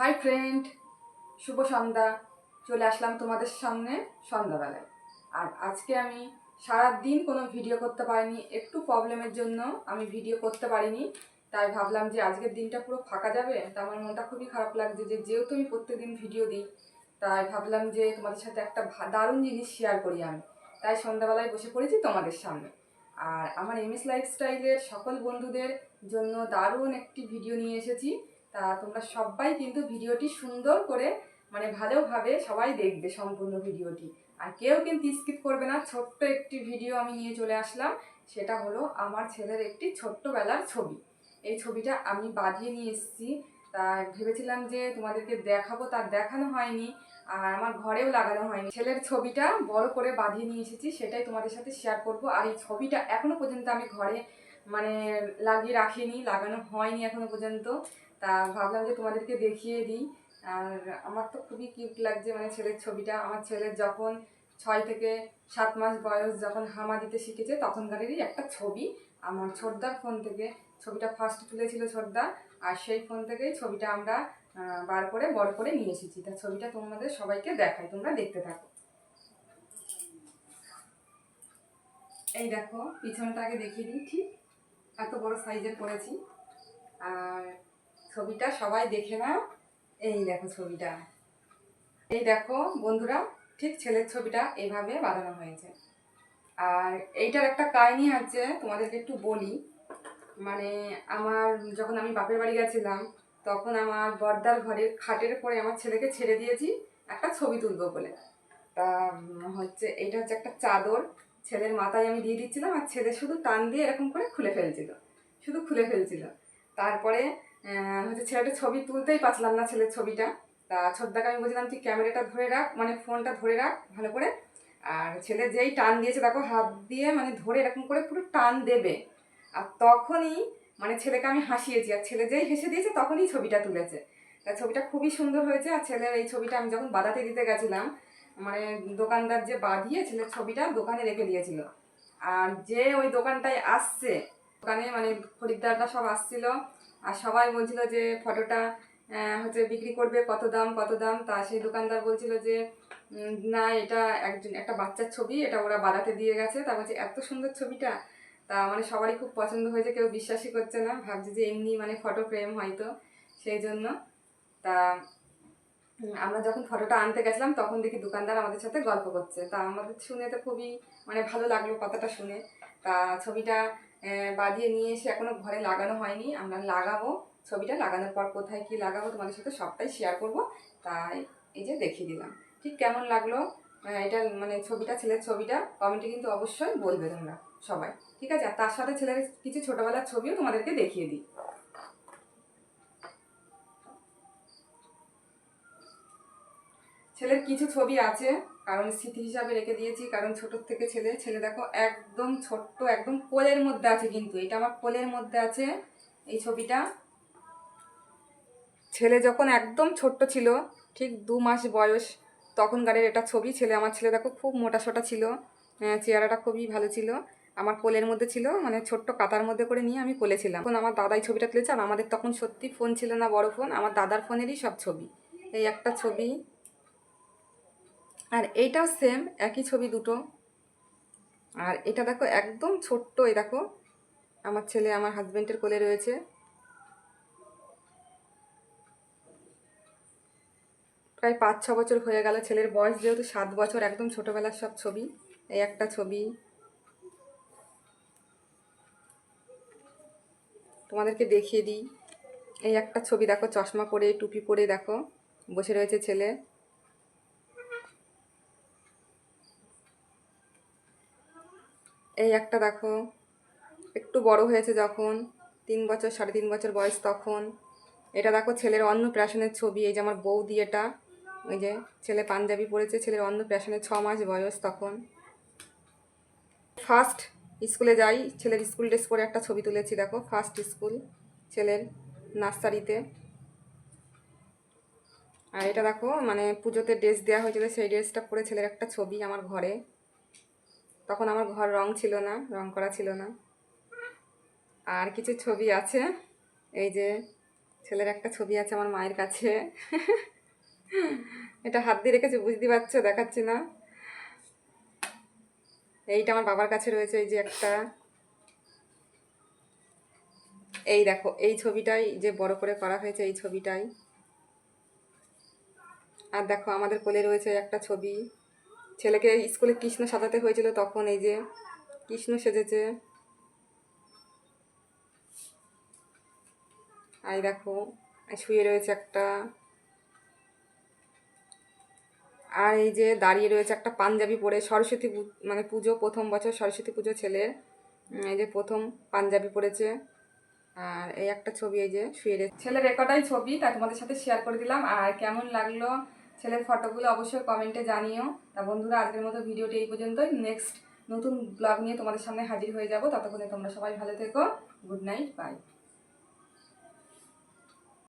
Hi friend শুভ সন্ধ্যা। চলে আসলাম তোমাদের সামনে সন্ধ্যাবেলায়। আর আজকে আমি সারা দিন কোনো ভিডিও করতে পারিনি। একটু প্রবলেমের জন্য আমি ভিডিও করতে পারিনি। তাই ভাবলাম যে আজকের দিনটা পুরো ফাঁকা যাবে। তা আমার মনটা খুবই খারাপ লাগছে যে যেহেতু আমি প্রত্যেকদিন ভিডিও দিই, তাই ভাবলাম যে তোমাদের সাথে একটা দারুণ জিনিস শেয়ার করি আমি। তাই সন্ধ্যাবেলায় বসে পড়েছি তোমাদের সামনে। আর আমার এমএস লাইফস্টাইলের সকল বন্ধুদের জন্য দারুণ একটি ভিডিও নিয়ে এসেছি। তা তোমরা সবাই কিন্তু ভিডিওটি সুন্দর করে মানে ভালোভাবে সবাই দেখবে সম্পূর্ণ ভিডিওটি। আর কেউ কিন্তু স্কিপ করবে না, ছোট্ট একটি ভিডিও আমি নিয়ে চলে আসলাম। সেটা হলো আমার ছেলের একটি ছোট্টবেলার ছবি। এই ছবিটা আমি বাঁধিয়ে নিয়ে এসেছি। তা ভেবেছিলাম যে তোমাদেরকে দেখাবো, তার দেখানো হয়নি। আর আমার ঘরেও লাগানো হয়নি। ছেলের ছবিটা বড় করে বাঁধিয়ে নিয়ে এসেছি, সেটাই তোমাদের সাথে শেয়ার করব। আর এই ছবিটা এখনও পর্যন্ত আমি ঘরে মানে লাগিয়ে রাখিনি, লাগানো হয়নি এখনও পর্যন্ত। তা ভাবলাম যে তোমাদেরকে দেখিয়ে দিই। আর আমার তো খুবই কিউট লাগছে মানে ছেলের ছবিটা। আমার ছেলের যখন ছয় থেকে সাত মাস বয়স যখন হামা দিতে শিখেছে, তখনকারেরই একটা ছবি। আমার ছোটদার ফোন থেকে ছবিটা ফার্স্ট তুলেছিল ছোটদা, আর সেই ফোন থেকেই ছবিটা আমরা বার করে, বড় করে নিয়ে এসেছি। তা ছবিটা তোমাদের সবাইকে দেখাই, তোমরা দেখতে থাকো। এই দেখো, পিছনটা আগে দেখিয়ে দিই, ঠিক? এত বড় সাইজের করেছি। আর ছবিটা সবাই দেখে নাও। এই দেখো ছবিটা। এই দেখো বন্ধুরা, ঠিক ছেলের ছবিটা এইভাবে বাঁধানো হয়েছে। আর এইটার একটা কাহিনি আছে, তোমাদেরকে একটু বলি। মানে আমার যখন আমি বাপের বাড়ি গেছিলাম, তখন আমার বর্দার ঘরের খাটের পরে আমার ছেলেকে ছেড়ে দিয়েছি, একটা ছবি তুলবো বলে। তা হচ্ছে এইটা হচ্ছে একটা চাদর। ছেলের মাথায় আমি দিয়ে দিচ্ছিলাম, আর ছেলে শুধু টান দিয়ে এরকম করে খুলে ফেলছিল। শুধু খুলে ফেলছিল। তারপরে হচ্ছে ছেলেটা ছবি তুলতেই পারছিলাম না ছেলের ছবিটা। তা ছোটদাকে আমি বলছিলাম তুই ক্যামেরাটা ধরে রাখ মানে ফোনটা ধরে রাখ ভালো করে। আর ছেলে যেই টান দিয়েছে, দেখো হাত দিয়ে মানে ধরে এরকম করে পুরো টান দেবে। আর তখনই মানে ছেলেকে আমি হাসিয়েছি, আর ছেলে যেই হেসে দিয়েছে, তখনই ছবিটা তুলেছে। তা ছবিটা খুবই সুন্দর হয়েছে, আর ছেলের এই ছবিটা আমি যখন বাদাতে দিতে গেছিলাম মানে দোকানদার যে বাঁধিয়ে ছেলের ছবিটা দোকানে রেখে দিয়েছিল। আর যে ওই দোকানটায় আসছে দোকানে মানে খরিদ্দাররা সব আসছিল আর সবাই বলছিল যে ফটোটা হচ্ছে বিক্রি করবে, কত দাম কত দাম। তা সেই দোকানদার বলছিল যে না, এটা একজন, একটা বাচ্চার ছবি, এটা ওরা বাড়াতে দিয়ে গেছে। তা বলছে, এত সুন্দর ছবিটা? তা মানে সবারই খুব পছন্দ হয়েছে, কেউ বিশ্বাসই করছে না। ভাবছে যে এমনি মানে ফটো ফ্রেম হয়তো সেই জন্য। তা আমরা যখন ফটোটা আনতে গেছিলাম, তখন দেখি দোকানদার আমাদের সাথে গল্প করছে। তা আমাদের শুনে তো খুবই মানে ভালো লাগল কথাটা শুনে। তা ছবিটা বাঁধিয়ে নিয়ে এসে এখনও ঘরে লাগানো হয়নি। আমরা লাগাবো। ছবিটা লাগানোর পর কোথায় কি লাগাবো তোমাদের সাথে সবটাই শেয়ার করব। তাই এই যে দেখিয়ে দিলাম। ঠিক কেমন লাগল? এটা মানে ছবিটা, ছেলের ছবিটা? কমেন্টে কিন্তু অবশ্যই বলবে তোমরা সবাই। ঠিক আছে? আর তার সাথে ছেলের কিছু ছোটবেলার ছবিও তোমাদেরকে দেখিয়ে দিই। ছেলের কিছু ছবি আছে। কারণ স্মৃতি হিসাবে রেখে দিয়েছি কারণ ছোটোর থেকে ছেলে ছেলে দেখো একদম ছোট্ট একদম কোলের মধ্যে আছে কিন্তু এটা আমার কোলের মধ্যে আছে এই ছবিটা। ছেলে যখন একদম ছোট্ট ছিল ঠিক দু মাস বয়স তখনকারের এটা ছবি ছেলে আমার ছেলে দেখো খুব মোটা সোটা ছিল আহ, চেহারাটা খুবই ভালো ছিল আমার কোলের মধ্যে ছিল মানে ছোট্ট কাতার মধ্যে করে নিয়ে আমি কোলেছিলাম তখন আমার দাদাই ছবিটা তুলেছে আর আমাদের তখন সত্যি ফোন ছিল না বড় ফোন আমার দাদার ফোনেরই সব ছবি এই একটা ছবি। আর এইটাও সেম একই ছবি দুটো। আর এটা দেখো একদম ছোট্ট, এই দেখো। আমার ছেলে আমার হাজবেন্ডের কোলে রয়েছে। প্রায় পাঁচ, ছ বছর হয়ে গেল ছেলের বয়স, যেহেতু সাত বছর, একদম ছোটোবেলার সব ছবি, এই একটা ছবি। তোমাদেরকে দেখিয়ে দিই। এই একটা ছবি দেখো, চশমা পরে, টুপি পরে দেখো, বসে রয়েছে ছেলে। এই একটা দেখো। একটু বড় হয়েছে যখন, তিন বছর, সাড়ে তিন বছর বয়স তখন। এটা দেখো ছেলের অন্নপ্রাশনের ছবি, এই যে আমার বৌদি এটা। ওই যে ছেলে পাঞ্জাবি পরেছে, ছেলের অন্নপ্রাশনের ছ মাস বয়স তখন। ফার্স্ট স্কুলে যাই, ছেলের স্কুল ড্রেস পরে একটা ছবি তুলেছি দেখো ফার্স্ট স্কুল ছেলের নার্সারিতে। আর এটা দেখো মানে পুজোতে ড্রেস দেওয়া হয়েছিল, সেই ড্রেসটা পরে ছেলের একটা ছবি আমার ঘরে। তখন আমার ঘর রং ছিল না, রং করা ছিল না। আর কিছু ছবি আছে, এই যে ছেলের একটা ছবি আছে আমার মায়ের কাছে। এটা হাত দিয়ে রেখেছে, বুঝতে পারছ, দেখাচ্ছি না। এইটা আমার বাবার কাছে রয়েছে, এই যে একটা। এই দেখো, এই ছবিটাই যে বড় করে করা হয়েছে, এই ছবিটাই। আর দেখো, আমাদের কোলে রয়েছে একটা ছবি। ছেলেকে স্কুলে কৃষ্ণ সাজাতে হয়েছিল, তখন এই যে কৃষ্ণ সেজেছে। আর এই দেখো শুয়ে রয়েছে একটা। আর এই যে দাঁড়িয়ে রয়েছে একটা পাঞ্জাবি পরে সরস্বতী মানে পুজো, প্রথম বছর সরস্বতী পুজো ছেলের এই যে প্রথম পাঞ্জাবি পরেছে। আর এই একটা ছবি এই যে শুয়ে রয়েছে ছেলের রেকর্ডাই ছবি তা তোমাদের সাথে শেয়ার করে দিলাম। আর কেমন লাগল ছেলের ফটোগুলো অবশ্যই কমেন্টে জানিও। তা বন্ধুরা, আজকের মতো ভিডিওটি এই পর্যন্তই। নেক্সট নতুন ব্লগ নিয়ে তোমাদের সামনে হাজির হয়ে যাব। ততক্ষণে তোমরা সবাই ভালো থেকো। Good night bye